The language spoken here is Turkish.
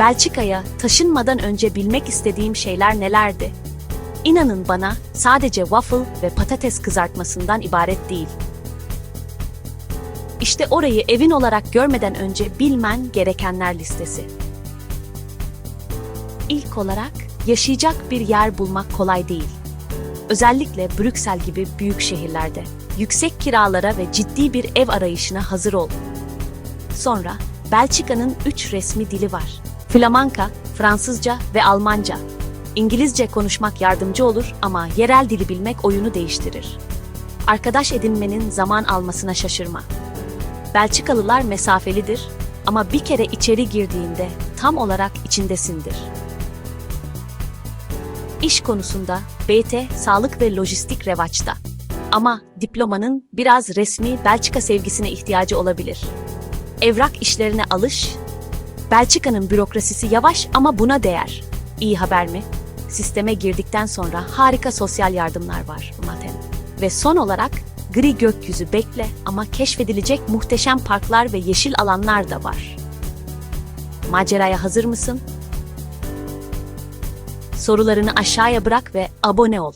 Belçika'ya taşınmadan önce bilmek istediğim şeyler nelerdi? İnanın bana sadece waffle ve patates kızartmasından ibaret değil. İşte orayı evin olarak görmeden önce bilmen gerekenler listesi. İlk olarak yaşayacak bir yer bulmak kolay değil. Özellikle Brüksel gibi büyük şehirlerde. Yüksek kiralara ve ciddi bir ev arayışına hazır ol. Sonra Belçika'nın üç resmi dili var. Flamanca, Fransızca ve Almanca. İngilizce konuşmak yardımcı olur ama yerel dili bilmek oyunu değiştirir. Arkadaş edinmenin zaman almasına şaşırma. Belçikalılar mesafelidir ama bir kere içeri girdiğinde tam olarak içindesindir. İş konusunda BT sağlık ve lojistik revaçta. Ama diplomanın biraz resmi Belçika sevgisine ihtiyacı olabilir. Evrak işlerine alış. Belçika'nın bürokrasisi yavaş ama buna değer. İyi haber mi? Sisteme girdikten sonra harika sosyal yardımlar var Maten. Ve son olarak gri gökyüzü bekle ama keşfedilecek muhteşem parklar ve yeşil alanlar da var. Maceraya hazır mısın? Sorularını aşağıya bırak ve abone ol.